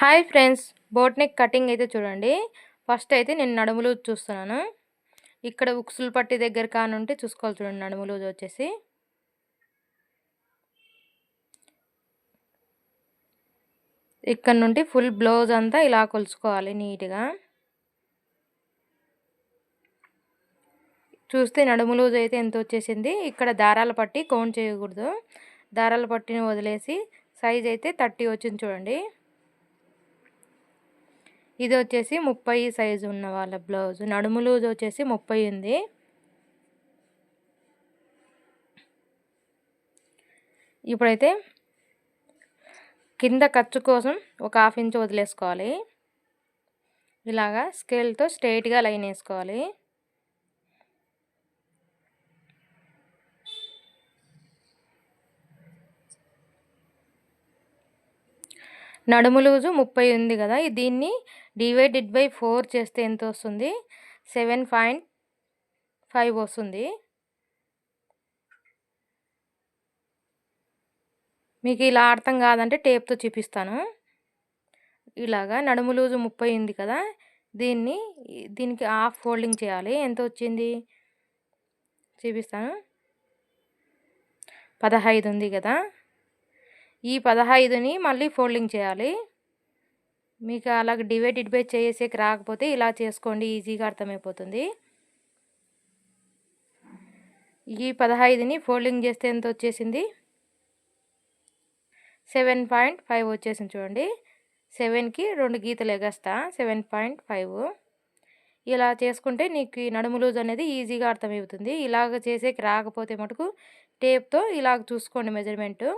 Hi friends boat neck cutting అయితే చూడండి. First అయితే నేను నడుములు చూస్తున్నాను. ఇక్కడ ఉక్సులు పట్టి దగ్గర కానుంటే చూసుకోవాలి చూడండి నడుములు వచ్చేసి. ఇక్కడ నుండి ఫుల్ బ్లౌజ్ అంతా ఇలా కొలుచుకోవాలి నీట్గా. చూస్తే నడుము లూజ్ అయితే ఎంత వచ్చేసింది? ఇక్కడ దారాల పట్టి కౌంట్ చేయకూడదు. దారాల పట్టిని వదిలేసి సైజ్ అయితే థర్టీ వచ్చింది చూడండి. ఇది వచ్చేసి ముప్పై సైజు ఉన్న వాళ్ళ బ్లౌజ్. నడుము లూజ్ వచ్చేసి ముప్పై ఉంది. ఇప్పుడైతే కింద ఖర్చు కోసం ఒక హాఫ్ ఇంచ్ వదిలేసుకోవాలి. ఇలాగా స్కేల్తో స్ట్రైట్గా లైన్ వేసుకోవాలి. నడుము లూజు ముప్పై ఉంది కదా దీన్ని డివైడెడ్ బై ఫోర్ చేస్తే ఎంత వస్తుంది? సెవెన్ పాయింట్ ఫైవ్ వస్తుంది. మీకు ఇలా అర్థం కాదంటే టేప్తో చూపిస్తాను. ఇలాగా నడుము లూజు ముప్పై ఉంది కదా దీన్ని దీనికి హాఫ్ ఫోల్డింగ్ చేయాలి. ఎంత వచ్చింది? చూపిస్తాను. పదహైదు ఉంది కదా. ఈ పదహైదుని మళ్ళీ ఫోల్డింగ్ చేయాలి. మీకు అలాగ డివైడ్ డివైడ్ చేసేకి రాకపోతే ఇలా చేసుకోండి ఈజీగా అర్థమైపోతుంది. ఈ పదహైదుని ఫోల్డింగ్ చేస్తే ఎంత వచ్చేసింది? సెవెన్ పాయింట్ ఫైవ్ వచ్చేసింది చూడండి. సెవెన్కి రెండు గీతలు ఎగస్తా సెవెన్ పాయింట్ ఫైవ్. ఇలా చేసుకుంటే నీకు నడుము లూజ్ అనేది ఈజీగా అర్థమవుతుంది ఇలాగ చేసేకి రాకపోతే మటుకు టేప్తో ఇలాగ చూసుకోండి మెజర్మెంటు.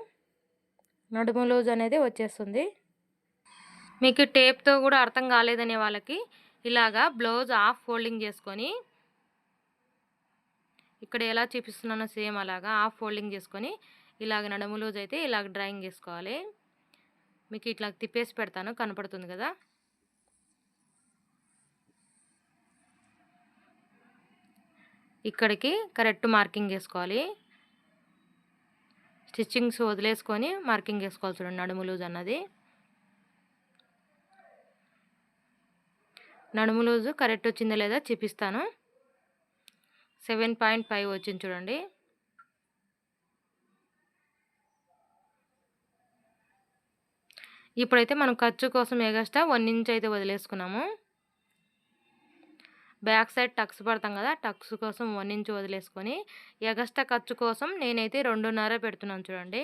నడుము లూజ్ అనేది వచ్చేస్తుంది. మీకు టేప్తో కూడా అర్థం కాలేదనే వాళ్ళకి ఇలాగా బ్లౌజ్ హాఫ్ ఫోల్డింగ్ చేసుకొని ఇక్కడ ఎలా చూపిస్తున్నానో సేమ్ అలాగా హాఫ్ ఫోల్డింగ్ చేసుకొని ఇలాగ నడుము లూజ్ అయితే ఇలాగ డ్రాయింగ్ చేసుకోవాలి. మీకు ఇట్లా తిప్పేసి పెడతాను కనపడుతుంది కదా? ఇక్కడికి కరెక్ట్ మార్కింగ్ వేసుకోవాలి స్టిచ్చింగ్స్ వదిలేసుకొని మార్కింగ్ వేసుకోవాలి చూడండి నడుము లూజ్ అన్నది. నడుము లూజు కరెక్ట్ వచ్చిందా లేదా చూపిస్తాను. సెవెన్ పాయింట్ ఫైవ్ వచ్చింది చూడండి. ఇప్పుడైతే మనం ఖర్చు కోసం ఎగస్ట్రా వన్ ఇంచ్ అయితే వదిలేసుకున్నాము. బ్యాక్ సైడ్ టక్స్ పడతాం కదా టక్స్ కోసం వన్ ఇంచ్ వదిలేసుకొని ఎగస్ట్రా ఖర్చు కోసం నేనైతే రెండున్నర పెడుతున్నాను చూడండి.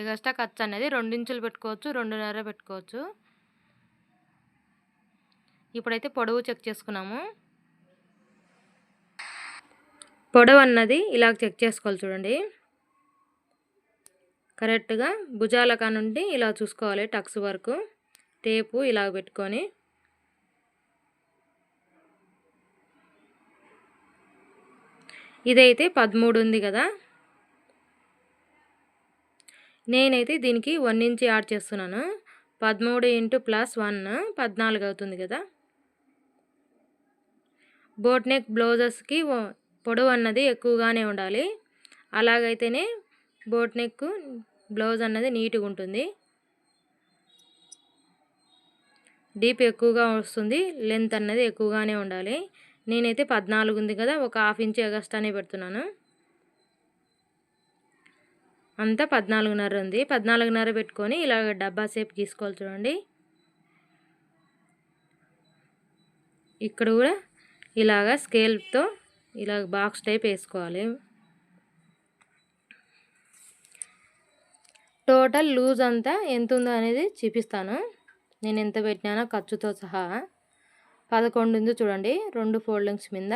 ఎగస్ట్రా ఖర్చు అనేది రెండించులు పెట్టుకోవచ్చు రెండున్నర పెట్టుకోవచ్చు. ఇప్పుడైతే పొడవు చెక్ చేసుకున్నాము. పొడవు అన్నది ఇలా చెక్ చేసుకోవాలి చూడండి. కరెక్ట్గా భుజాల నుండి ఇలా చూసుకోవాలి టక్స్ వరకు. టేపు ఇలా పెట్టుకొని. ఇదైతే పదమూడు ఉంది కదా. నేనైతే దీనికి వన్ ఇంచ్ యాడ్ చేస్తున్నాను. పదమూడు ఇంటూ ప్లస్ వన్ పద్నాలుగు అవుతుంది కదా. బోట్ నెక్ బ్లౌజెస్కి పొడవు అన్నది ఎక్కువగానే ఉండాలి. అలాగైతేనే బోట్ నెక్ బ్లౌజ్ అన్నది నీట్గా ఉంటుంది. డీప్ ఎక్కువగా వస్తుంది లెంత్ అన్నది ఎక్కువగానే ఉండాలి. నేనైతే పద్నాలుగు ఉంది కదా ఒక హాఫ్ ఇంచ్ ఎగస్టానే పెడుతున్నాను. అంతా పద్నాలుగున్నర ఉంది. పద్నాలుగున్నర పెట్టుకొని ఇలాగ డబ్బా సేపు గీసుకోవాలి చూడండి. ఇక్కడ కూడా ఇలాగా స్కేల్తో ఇలాగ బాక్స్ టైప్ వేసుకోవాలి. టోటల్ లూజ్ అంతా ఎంత ఉందో అనేది చూపిస్తాను. నేను ఎంత పెట్టినానో ఖర్చుతో సహా. పదకొండు ఉంది చూడండి రెండు ఫోల్డింగ్స్ మీద.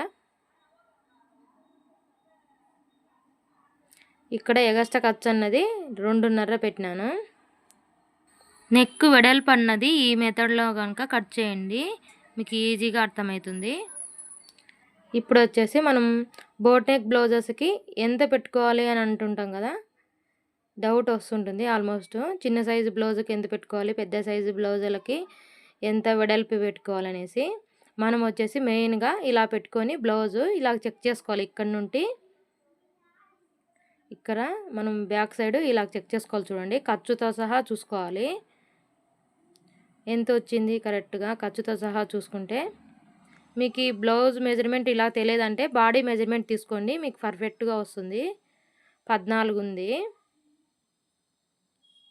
ఇక్కడ ఎగస్ట ఖర్చు అన్నది రెండున్నర పెట్టినాను. నెక్ వెడల్పు అన్నది ఈ మెథడ్లో కనుక కట్ చేయండి మీకు ఈజీగా అర్థమవుతుంది. ఇప్పుడు వచ్చేసి మనం బోట్ నెక్ బ్లౌజెస్కి ఎంత పెట్టుకోవాలి అని అంటుంటాం కదా డౌట్ వస్తుంటుంది ఆల్మోస్ట్. చిన్న సైజు బ్లౌజ్కి ఎంత పెట్టుకోవాలి పెద్ద సైజు బ్లౌజులకి ఎంత వెడల్పు పెట్టుకోవాలనేసి మనం వచ్చేసి మెయిన్గా ఇలా పెట్టుకొని బ్లౌజు ఇలా చెక్ చేసుకోవాలి ఇక్కడ నుండి. ఇక్కడ మనం బ్యాక్ సైడ్ ఇలా చెక్ చేసుకోవాలి చూడండి. ఖర్చుతో సహా చూసుకోవాలి. ఎంత వచ్చింది కరెక్ట్గా ఖర్చుతో సహా చూసుకుంటే. మీకు ఈ బ్లౌజ్ మెజర్మెంట్ ఇలా తెలియదంటే బాడీ మెజర్మెంట్ తీసుకోండి. మీకు పర్ఫెక్ట్గా వస్తుంది. పద్నాలుగు ఉంది.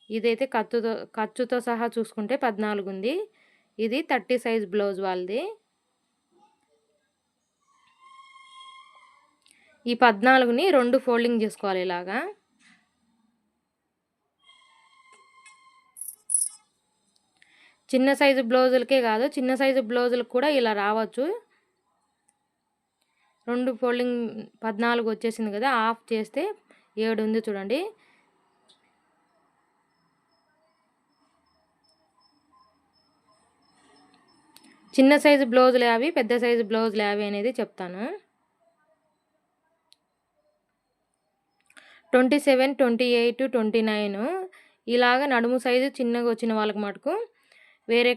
ఇదైతే ఖర్చుతో ఖర్చుతో సహా చూసుకుంటే పద్నాలుగు ఉంది. ఇది థర్టీ సైజ్ బ్లౌజ్ వాళ్ళది. ఈ పద్నాలుగుని రెండు ఫోల్డింగ్ చేసుకోవాలి ఇలాగా. చిన్న సైజు బ్లౌజులకే కాదు చిన్న సైజు బ్లౌజులకు కూడా ఇలా రావచ్చు. రెండు ఫోల్డింగ్ పద్నాలుగు వచ్చేసింది కదా ఆఫ్ చేస్తే ఏడు ఉంది చూడండి. చిన్న సైజు బ్లౌజులు అవి పెద్ద సైజు బ్లౌజులు అవి అనేది చెప్తాను. Twenty seven twenty eight twenty nine ఇలాగ నడుము సైజు చిన్నగా వచ్చిన వాళ్ళకి మటుకు వేరే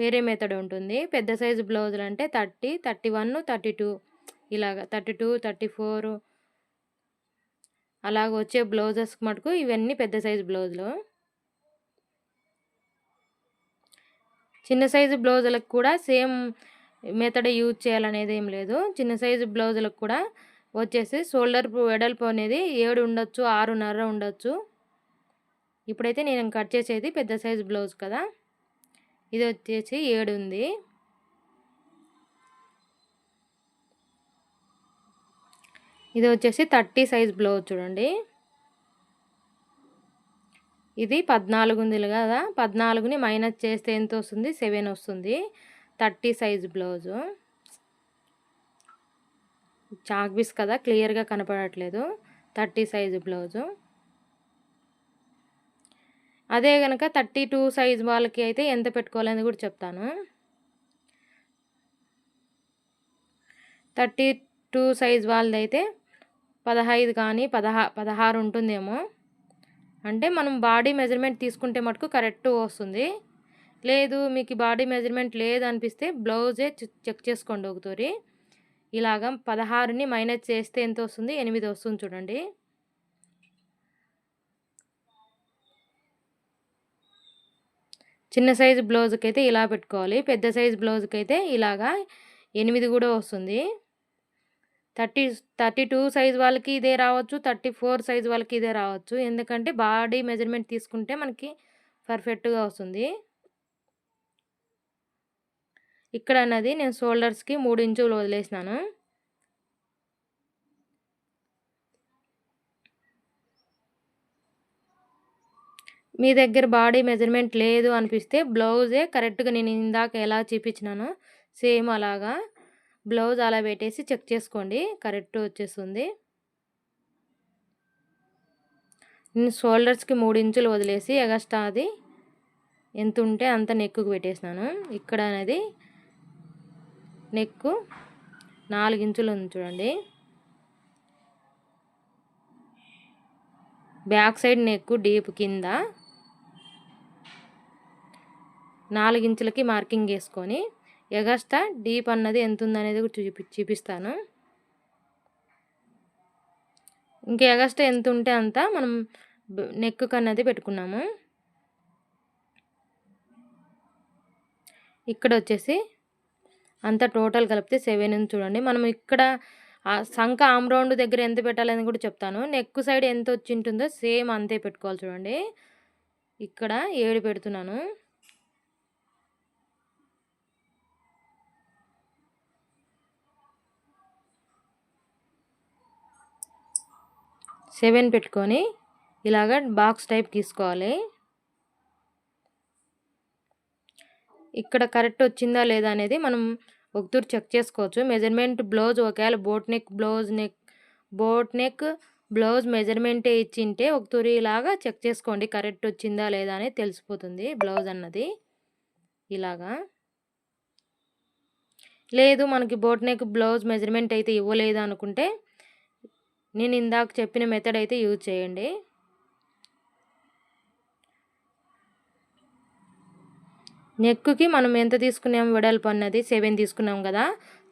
వేరే మెథడ్ ఉంటుంది. పెద్ద సైజు బ్లౌజులు అంటే thirty thirty one thirty two ఇలాగ థర్టీ టూ థర్టీ ఫోర్ అలాగ వచ్చే బ్లౌజెస్కి మటుకు ఇవన్నీ పెద్ద సైజు బ్లౌజులు. చిన్న సైజు బ్లౌజులకు కూడా సేమ్ మెథడ్ యూజ్ చేయాలనేది ఏం లేదు. చిన్న సైజు బ్లౌజులకు కూడా వచ్చేసి షోల్డర్ వెడల్పు అనేది ఏడు ఉండొచ్చు ఆరున్నర ఉండొచ్చు. ఇప్పుడైతే నేను కట్ చేసేది పెద్ద సైజు బ్లౌజ్ కదా. ఇది వచ్చేసి ఏడు ఉంది. ఇది వచ్చేసి థర్టీ సైజ్ బ్లౌజ్ చూడండి. ఇది పద్నాలుగు ఉంది కదా. పద్నాలుగుని మైనస్ చేస్తే ఎంత వస్తుంది సెవెన్ వస్తుంది. Thirty size blouse. చాక్పీస్ కదా క్లియర్గా కనపడట్లేదు. Thirty size blouse. అదే కనుక థర్టీ టూ సైజ్ వాళ్ళకి అయితే ఎంత పెట్టుకోవాలని కూడా చెప్తాను. థర్టీ టూ సైజ్ వాళ్ళది అయితే పదహైదు కానీ పదహా పదహారు ఉంటుందేమో. అంటే మనం బాడీ మెజర్మెంట్ తీసుకుంటే మటుకు కరెక్ట్ వస్తుంది. లేదు మీకు బాడీ మెజర్మెంట్ లేదనిపిస్తే బ్లౌజే చెక్ చేసుకోండి ఒకతూరి. ఇలాగ పదహారుని మైనస్ చేస్తే ఎంత వస్తుంది? ఎనిమిది వస్తుంది చూడండి. చిన్న సైజు బ్లౌజ్కి అయితే ఇలా పెట్టుకోవాలి. పెద్ద సైజు బ్లౌజ్కి అయితే ఇలాగా ఎనిమిది కూడా వస్తుంది. థర్టీ థర్టీ టూ సైజ్ వాళ్ళకి ఇదే రావచ్చు థర్టీ ఫోర్ సైజ్ వాళ్ళకి ఇదే రావచ్చు. ఎందుకంటే బాడీ మెజర్మెంట్ తీసుకుంటే మనకి పర్ఫెక్ట్గా వస్తుంది. ఇక్కడ అన్నది నేను షోల్డర్స్కి మూడు ఇంచులు వదిలేసినాను. మీ దగ్గర బాడీ మెజర్మెంట్ లేదు అనిపిస్తే బ్లౌజే కరెక్ట్గా నేను ఇందాక ఎలా చూపించినానో సేమ్ అలాగా. బ్లౌజ్ అలా పెట్టేసి చెక్ చేసుకోండి. కరెక్ట్ వచ్చేస్తుంది. నేను షోల్డర్స్కి మూడు ఇంచులు వదిలేసి ఎగస్ట్రా అది ఎంత ఉంటే అంత నెక్కుకు పెట్టేసినాను. ఇక్కడ అనేది నెక్కు నాలుగు ఇంచులు ఉంది చూడండి. బ్యాక్ సైడ్ నెక్కు డీప్ కింద నాలుగు ఇంచులకి మార్కింగ్ వేసుకొని ఎగస్ట్రా డీప్ అన్నది ఎంత ఉందనేది కూడా చూపి చూపిస్తాను. ఇంకా ఎగస్ట్రా ఎంత ఉంటే అంత మనం నెక్ కన్నది పెట్టుకున్నాము. ఇక్కడ వచ్చేసి అంతా టోటల్ కలిపితే సెవెన్ ఉంది చూడండి. మనం ఇక్కడ సంఖ ఆమ్రౌండ్ దగ్గర ఎంత పెట్టాలని కూడా చెప్తాను. నెక్ సైడ్ ఎంత వచ్చి ఉంటుందో సేమ్ అంతే పెట్టుకోవాలి చూడండి. ఇక్కడ ఏడు పెడుతున్నాను. సెవెన్ పెట్టుకొని ఇలాగ బాక్స్ టైప్ తీసుకోవాలి. ఇక్కడ కరెక్ట్ వచ్చిందా లేదా అనేది మనం ఒకతూరు చెక్ చేసుకోవచ్చు. మెజర్మెంట్ బ్లౌజ్ ఒకవేళ boat neck blouse neck boat neck blouse మెజర్మెంటే ఇచ్చింటే ఒకతూరి ఇలాగా చెక్ చేసుకోండి. కరెక్ట్ వచ్చిందా లేదా అనేది తెలిసిపోతుంది బ్లౌజ్ అన్నది. ఇలాగా. లేదు మనకి బోట్ నెక్ బ్లౌజ్ మెజర్మెంట్ అయితే ఇవ్వలేదు అనుకుంటే నేను ఇందాక చెప్పిన మెథడ్ అయితే యూజ్ చేయండి. నెక్కి మనం ఎంత తీసుకున్నాం? వెడల్పు అన్నది సెవెన్ తీసుకున్నాం కదా.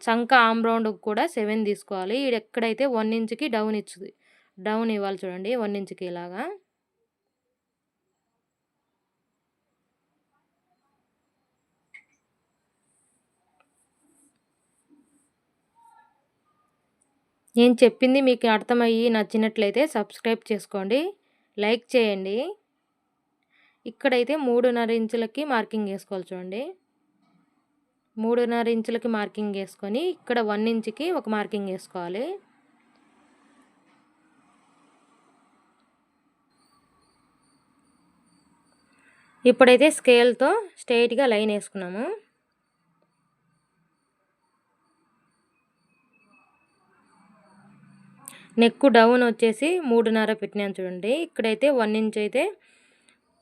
చంక ఆమ్ రౌండ్కి కూడా సెవెన్ తీసుకోవాలి. ఇది ఎక్కడైతే వన్ ఇంచ్కి డౌన్ ఇచ్చుది డౌన్ ఇవ్వాలి చూడండి వన్ ఇంచ్కి ఇలాగా. నేను చెప్పింది మీకు అర్థమయ్యి నచ్చినట్లయితే సబ్స్క్రైబ్ చేసుకోండి. లైక్ చేయండి. ఇక్కడైతే మూడున్నర ఇంచులకి మార్కింగ్ వేసుకోవాలి చూడండి. మూడున్నర ఇంచులకి మార్కింగ్ వేసుకొని ఇక్కడ వన్ ఇంచుకి ఒక మార్కింగ్ వేసుకోవాలి. ఇప్పుడైతే స్కేల్తో స్ట్రైట్గా లైన్ వేసుకున్నాము. నెక్ డౌన్ వచ్చేసి మూడున్నర పెట్టినాను చూడండి. ఇక్కడైతే వన్ ఇంచ్ అయితే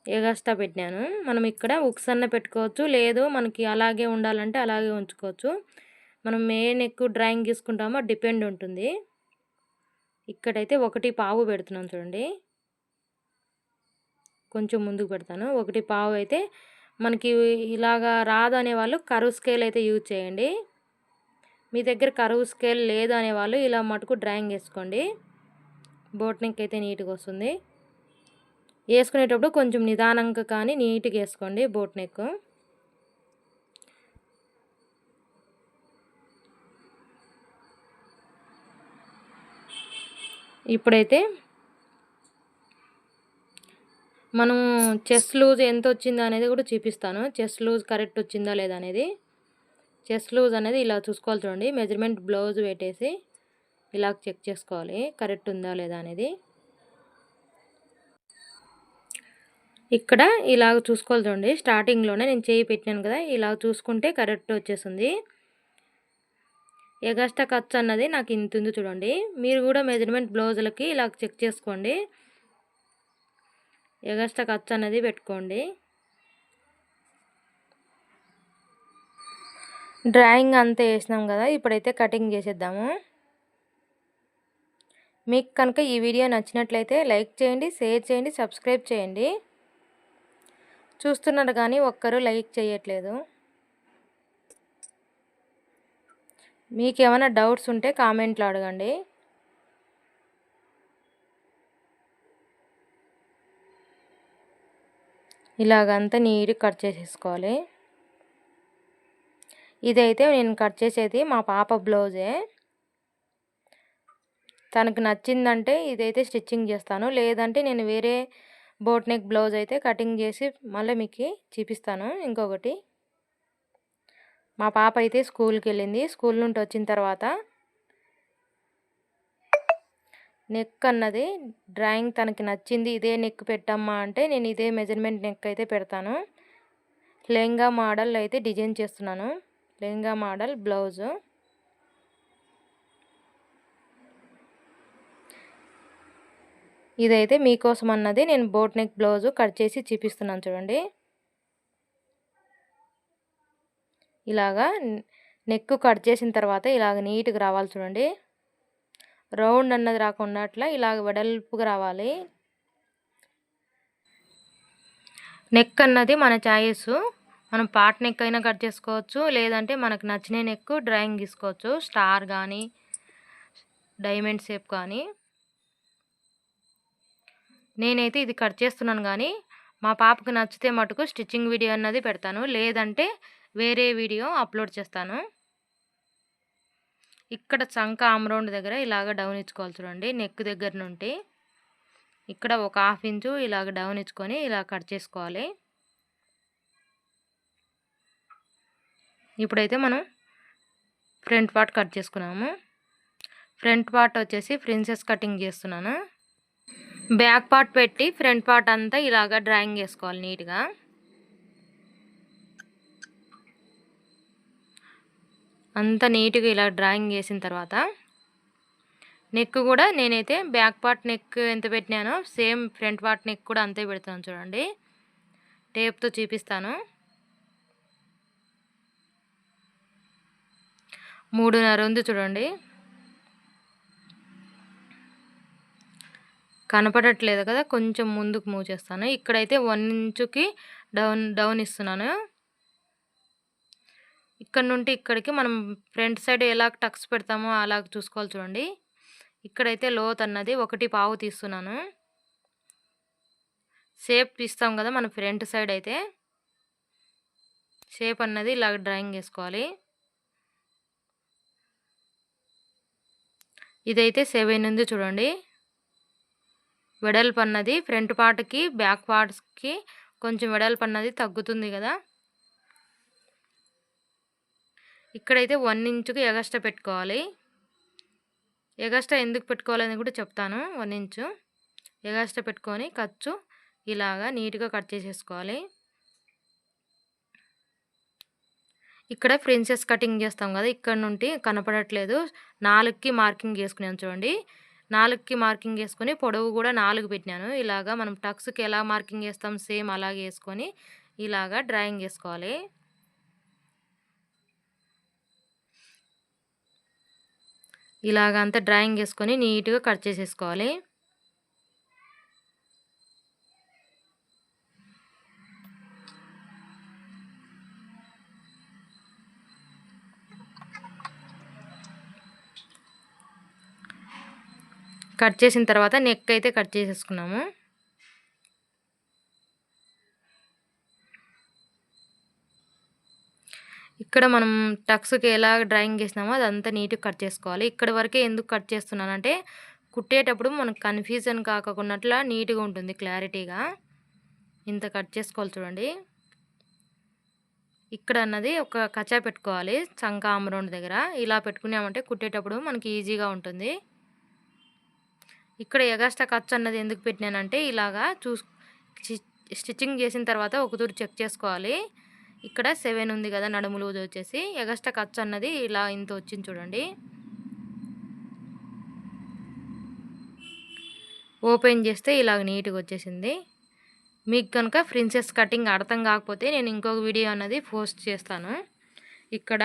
ఎగస్ట్రా పెట్టినాను. మనం ఇక్కడ ఉక్స్ అన్న పెట్టుకోవచ్చు లేదు మనకి అలాగే ఉండాలంటే అలాగే ఉంచుకోవచ్చు. మనం ఏ నెక్ డ్రాయింగ్ తీసుకుంటామో డిపెండ్ ఉంటుంది. ఇక్కడైతే ఒకటి పావు పెడుతున్నాను చూడండి. కొంచెం ముందుకు పెడతాను. ఒకటి పావు అయితే మనకి ఇలాగా రాదు అనే వాళ్ళు కరువు స్కేల్ అయితే యూజ్ చేయండి. మీ దగ్గర కరువు స్కేల్ లేదు అనేవాళ్ళు ఇలా మటుకు డ్రాయింగ్ వేసుకోండి. బోట్ నెక్ అయితే నీట్గా వస్తుంది. వేసుకునేటప్పుడు కొంచెం నిదానంగా కానీ నీట్గా వేసుకోండి బోట్ నెక్ ఇప్పుడైతే మనం చెస్ట్ లూజ్ ఎంత వచ్చిందో అనేది కూడా చూపిస్తాను. చెస్ట్ లూజ్ కరెక్ట్ వచ్చిందా లేదా అనేది. చెస్ట్ లూజ్ అనేది ఇలా చూసుకోవాలి చూడండి. మెజర్మెంట్ బ్లౌజ్ పెట్టేసి ఇలా చెక్ చేసుకోవాలి. కరెక్ట్ ఉందా లేదా అనేది. ఇక్కడ ఇలాగ చూసుకోవాలి చూడండి. స్టార్టింగ్లోనే నేను చేయి పెట్టినాను కదా ఇలా చూసుకుంటే కరెక్ట్ వచ్చేస్తుంది. ఎగస్ట్రా ఖర్చు అన్నది నాకు ఇంత ఉంది చూడండి. మీరు కూడా మెజర్మెంట్ బ్లౌజులకి ఇలా చెక్ చేసుకోండి. ఎగస్ట్రా ఖర్చు అన్నది పెట్టుకోండి. డ్రాయింగ్ అంతా వేసినాం కదా ఇప్పుడైతే కటింగ్ చేసేద్దాము. మీకు కనుక ఈ వీడియో నచ్చినట్లయితే లైక్ చేయండి షేర్ చేయండి సబ్స్క్రైబ్ చేయండి. చూస్తున్నారు కానీ ఒక్కరూ లైక్ చేయట్లేదు. మీకు ఏమైనా డౌట్స్ ఉంటే కామెంట్లో అడగండి. ఇలాగంతా నీట్గా కట్ చేసేసుకోవాలి. ఇదైతే నేను కట్ చేసేది మా పాప బ్లౌజే. తనకు నచ్చిందంటే ఇదైతే స్టిచ్చింగ్ చేస్తాను. లేదంటే నేను వేరే బోట్ నెక్ బ్లౌజ్ అయితే కటింగ్ చేసి మళ్ళీ మీకు చూపిస్తాను ఇంకొకటి. మా పాప అయితే స్కూల్కి వెళ్ళింది. స్కూల్ నుండి వచ్చిన తర్వాత నెక్ అన్నది డ్రాయింగ్ తనకి నచ్చింది. ఇదే నెక్ పెట్టమ్మా అంటే నేను ఇదే మెజర్మెంట్ నెక్ అయితే పెడతాను. లెహంగా మోడల్ అయితే డిజైన్ చేస్తున్నాను. Lehenga model blouse. ఇదైతే మీకోసం అన్నది నేను బోట్ నెక్ బ్లౌజు కట్ చేసి చూపిస్తున్నాను చూడండి. ఇలాగా నెక్ కట్ చేసిన తర్వాత ఇలాగ నీట్గా రావాలి చూడండి. రౌండ్ అన్నది రాకుండా అట్లా ఇలాగ వెడల్పుగా రావాలి. నెక్ అన్నది మన ఛాయిస్ మనం పాట్ నెక్ అయినా కట్ చేసుకోవచ్చు. లేదంటే మనకు నచ్చిన నెక్ డ్రాయింగ్ తీసుకోవచ్చు. స్టార్ కానీ డైమండ్ షేప్ కానీ. నేనైతే ఇది కట్ చేస్తున్నాను కానీ మా పాపకు నచ్చితే మటుకు స్టిచ్చింగ్ వీడియో అన్నది పెడతాను. లేదంటే వేరే వీడియో అప్లోడ్ చేస్తాను. ఇక్కడ చంక ఆమ్రౌండ్ దగ్గర ఇలాగ డౌన్ ఇచ్చుకోవాలి చూడండి. నెక్ దగ్గర నుండి. ఇక్కడ ఒక హాఫ్ ఇంచు ఇలాగ డౌన్ ఇచ్చుకొని ఇలా కట్ చేసుకోవాలి. ఇప్పుడైతే మనం ఫ్రంట్ పార్ట్ కట్ చేసుకున్నాము. ఫ్రంట్ పార్ట్ వచ్చేసి ప్రిన్సెస్ కటింగ్ చేస్తున్నాను. బ్యాక్ పార్ట్ పెట్టి ఫ్రంట్ పార్ట్ అంతా ఇలాగా డ్రాయింగ్ చేసుకోవాలి నీట్గా. అంతా నీట్గా ఇలా డ్రాయింగ్ చేసిన తర్వాత నెక్ కూడా నేనైతే బ్యాక్ పార్ట్ నెక్ ఎంత పెట్టినానో సేమ్ ఫ్రంట్ పార్ట్ నెక్ కూడా అంతే పెడుతున్నాను చూడండి. టేప్తో చూపిస్తాను. మూడున్నర ఉంది చూడండి. కనపడట్లేదు కదా కొంచెం ముందుకు మూవ్ చేస్తాను. ఇక్కడైతే వన్ ఇంచుకి డౌన్ డౌన్ ఇస్తున్నాను. ఇక్కడ నుండి ఇక్కడికి మనం ఫ్రంట్ సైడ్ ఎలా టక్స్ పెడతామో అలా చూసుకోవాలి చూడండి. ఇక్కడైతే లోత్ అన్నది ఒకటి పావు తీస్తున్నాను. షేప్ ఇస్తాం కదా మన ఫ్రంట్ సైడ్ అయితే. షేప్ అన్నది ఇలా డ్రాయింగ్ వేసుకోవాలి ఇదైతే సెవెన్ ఉంది చూడండి. వెడల్పు అన్నది ఫ్రంట్ పార్ట్కి బ్యాక్ పార్ట్స్కి కొంచెం వెడల్పు అన్నది తగ్గుతుంది కదా. ఇక్కడైతే వన్ ఇంచుకి ఎగస్ట్రా పెట్టుకోవాలి. ఎగస్ట్రా ఎందుకు పెట్టుకోవాలని కూడా చెప్తాను. One inch. ఎగస్ట్రా పెట్టుకొని ఖర్చు ఇలాగా నీట్గా కట్ చేసేసుకోవాలి. ఇక్కడ ఫ్రిన్సెస్ కటింగ్ చేస్తాం కదా ఇక్కడ నుండి కనపడట్లేదు. నాలుగుకి మార్కింగ్ చేసుకున్నాను చూడండి. నాలుగుకి మార్కింగ్ వేసుకొని పొడవు కూడా నాలుగు పెట్టినాను. ఇలాగా మనం టక్స్కి ఎలా మార్కింగ్ వేస్తాం సేమ్ అలాగే వేసుకొని ఇలాగా డ్రాయింగ్ వేసుకోవాలి ఇలాగ అంతా డ్రాయింగ్ వేసుకొని నీట్గా కట్ చేసేసుకోవాలి. కట్ చేసిన తర్వాత నెక్ అయితే కట్ చేసేసుకున్నాము. ఇక్కడ మనం టక్స్కి ఎలా డ్రాయింగ్ చేసినామో అదంతా నీట్గా కట్ చేసుకోవాలి. ఇక్కడ వరకే ఎందుకు కట్ చేస్తున్నానంటే కుట్టేటప్పుడు మనకు కన్ఫ్యూజన్ కాకుండా నీట్గా ఉంటుంది క్లారిటీగా ఇంత కట్ చేసుకోవాలి చూడండి. ఇక్కడ అన్నది ఒక కచ్చా పెట్టుకోవాలి చంక ఆమ్రౌండ్ దగ్గర. ఇలా పెట్టుకున్నామంటే కుట్టేటప్పుడు మనకి ఈజీగా ఉంటుంది. ఇక్కడ ఎగస్ట్రా ఖర్చు అన్నది ఎందుకు పెట్టినానంటే ఇలాగా చూస్ స్టిచ్చింగ్ చేసిన తర్వాత ఒకతూరు చెక్ చేసుకోవాలి. ఇక్కడ సెవెన్ ఉంది కదా నడుము లూజ్ వచ్చేసి. ఎగస్ట్రా ఖర్చు అన్నది ఇలా ఇంత వచ్చింది చూడండి. ఓపెన్ చేస్తే ఇలాగ నీట్గా వచ్చేసింది. మీకు కనుక ప్రిన్సెస్ కటింగ్ అర్థం కాకపోతే నేను ఇంకొక వీడియో అన్నది పోస్ట్ చేస్తాను. ఇక్కడ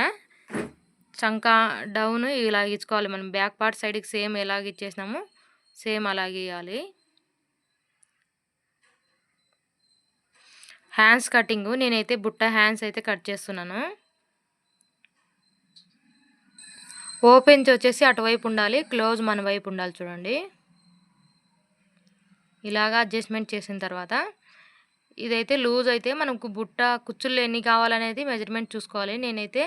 చంకా డౌన్ ఇలా ఇచ్చుకోవాలి మనం. బ్యాక్ పార్ట్ సైడ్కి సేమ్ ఎలాగ ఇచ్చేసినాము. సేమ్ అలాగే ఇవ్వాలి హ్యాండ్స్ కటింగ్ నేనైతే బుట్ట హ్యాండ్స్ అయితే కట్ చేస్తున్నాను. ఓపెన్స్ వచ్చేసి అటువైపు ఉండాలి క్లోజ్ మన వైపు ఉండాలి చూడండి. ఇలాగా అడ్జస్ట్మెంట్ చేసిన తర్వాత ఇదైతే లూజ్ అయితే మనకు బుట్ట కుచ్చుళ్ళు ఎన్ని కావాలనేది మెజర్మెంట్ చూసుకోవాలి. నేనైతే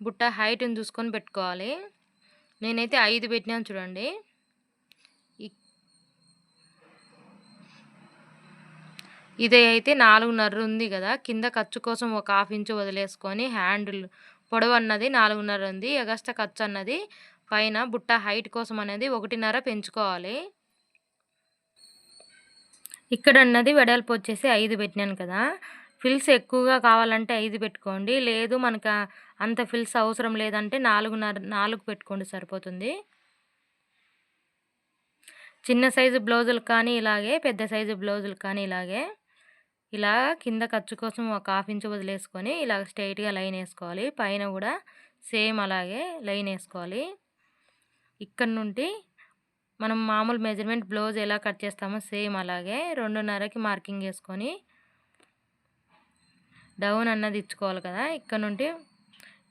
బుట్ట హైట్ని చూసుకొని పెట్టుకోవాలి. నేనైతే ఐదు పెట్టినాను చూడండి. ఇది అయితే నాలుగున్నర ఉంది కదా కింద ఖర్చు కోసం ఒక హాఫ్ ఇంచు వదిలేసుకొని హ్యాండిల్ పొడవు అన్నది నాలుగున్నర ఉంది ఎగస్ట్రా ఖర్చు అన్నది పైన బుట్ట హైట్ కోసం అనేది ఒకటిన్నర పెంచుకోవాలి. ఇక్కడ అన్నది వెడల్పు వచ్చేసి ఐదు పెట్టినాను కదా ఫిల్స్ ఎక్కువగా కావాలంటే ఐదు పెట్టుకోండి లేదు మనకు అంత ఫిల్స్ అవసరం లేదంటే నాలుగున్నర నాలుగు పెట్టుకోండి సరిపోతుంది. చిన్న సైజు బ్లౌజులు కానీ ఇలాగే పెద్ద సైజు బ్లౌజులు కానీ ఇలాగే. ఇలా కింద ఖర్చు కోసం ఒక హాఫ్ ఇంచ్ వదిలేసుకొని ఇలా స్ట్రైట్గా లైన్ వేసుకోవాలి. పైన కూడా సేమ్ అలాగే లైన్ వేసుకోవాలి. ఇక్కడ నుండి మనం మామూలు మెజర్మెంట్ బ్లౌజ్ ఎలా కట్ చేస్తామో సేమ్ అలాగే రెండున్నరకి మార్కింగ్ వేసుకొని డౌన్ అన్నది ఇచ్చుకోవాలి కదా. ఇక్కడ నుండి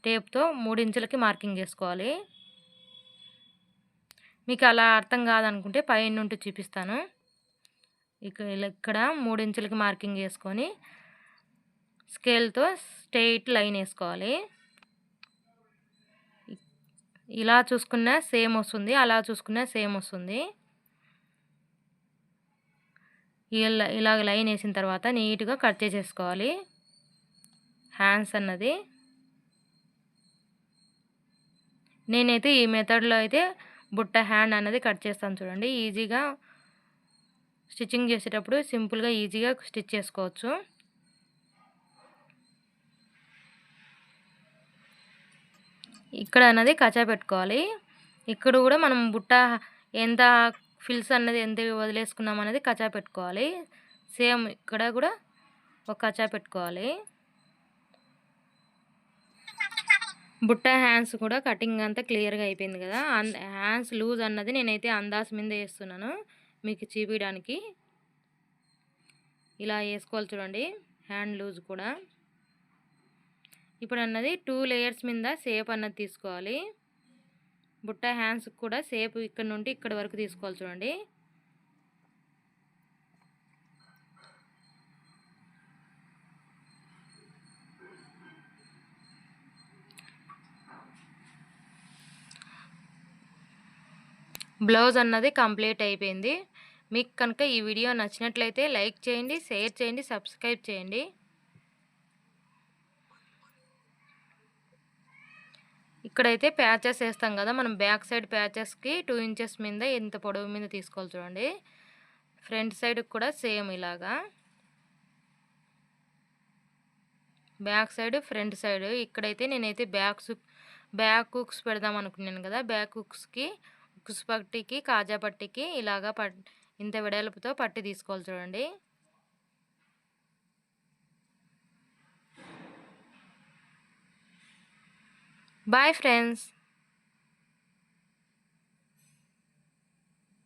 టేప్తో మూడు ఇంచులకి మార్కింగ్ వేసుకోవాలి. మీకు అలా అర్థం కాదనుకుంటే పైన నుండి చూపిస్తాను. ఇక్కడ ఇక్కడ మూడించులకి మార్కింగ్ వేసుకొని స్కేల్తో స్ట్రైట్ లైన్ వేసుకోవాలి. ఇలా చూసుకున్నా సేమ్ వస్తుంది అలా చూసుకున్నా సేమ్ వస్తుంది. ఇలా ఇలాగ లైన్ వేసిన తర్వాత నీట్గా కట్ చేసేసుకోవాలి. హ్యాండ్స్ అన్నది. నేనైతే ఈ మెథడ్లో అయితే బుట్ట హ్యాండ్ అన్నది కట్ చేస్తాను చూడండి ఈజీగా స్టిచ్చింగ్ చేసేటప్పుడు సింపుల్గా ఈజీగా స్టిచ్ చేసుకోవచ్చు. ఇక్కడ అన్నది కచా పెట్టుకోవాలి. ఇక్కడ కూడా మనం బుట్ట ఎంత ఫిల్స్ అన్నది ఎంత వదిలేసుకున్నాం అనేది కచా పెట్టుకోవాలి. సేమ్ ఇక్కడ కూడా ఒక కచా పెట్టుకోవాలి. బుట్ట హ్యాండ్స్ కూడా కటింగ్ అంతా క్లియర్గా అయిపోయింది కదా. హ్యాండ్స్ లూజ్ అన్నది నేనైతే అందాస్ మీద వేస్తున్నాను. మీకు చూపించడానికి ఇలా వేసుకోవాలి చూడండి. హ్యాండ్ లూజ్ కూడా. ఇప్పుడు అన్నది టూ లేయర్స్ మీద సేప్ అన్నది తీసుకోవాలి. బుట్ట హ్యాండ్స్ కూడా సేప్ ఇక్కడ నుండి ఇక్కడ వరకు తీసుకోవాలి చూడండి. బ్లౌజ్ అన్నది కంప్లీట్ అయిపోయింది. మీకు కనుక ఈ వీడియో నచ్చినట్లయితే లైక్ చేయండి షేర్ చేయండి సబ్స్క్రైబ్ చేయండి. ఇక్కడైతే ప్యాచెస్ వేస్తాం కదా మనం బ్యాక్ సైడ్ ప్యాచెస్కి టూ ఇంచెస్ మీద ఇంత పొడవు మీద తీసుకోవాలి చూడండి. ఫ్రంట్ సైడ్కి కూడా సేమ్ ఇలాగా. Back side front side. ఇక్కడైతే నేనైతే బ్యాక్ బ్యాక్ హుక్స్ పెడదాం అనుకున్నాను కదా బ్యాక్ హుక్స్కి హుక్స్ పట్టికి కాజా పట్టికి ఇలాగా పట్ ఇంత వెడల్పుతో పట్టి తీసుకోవాలి చూడండి. Bye friends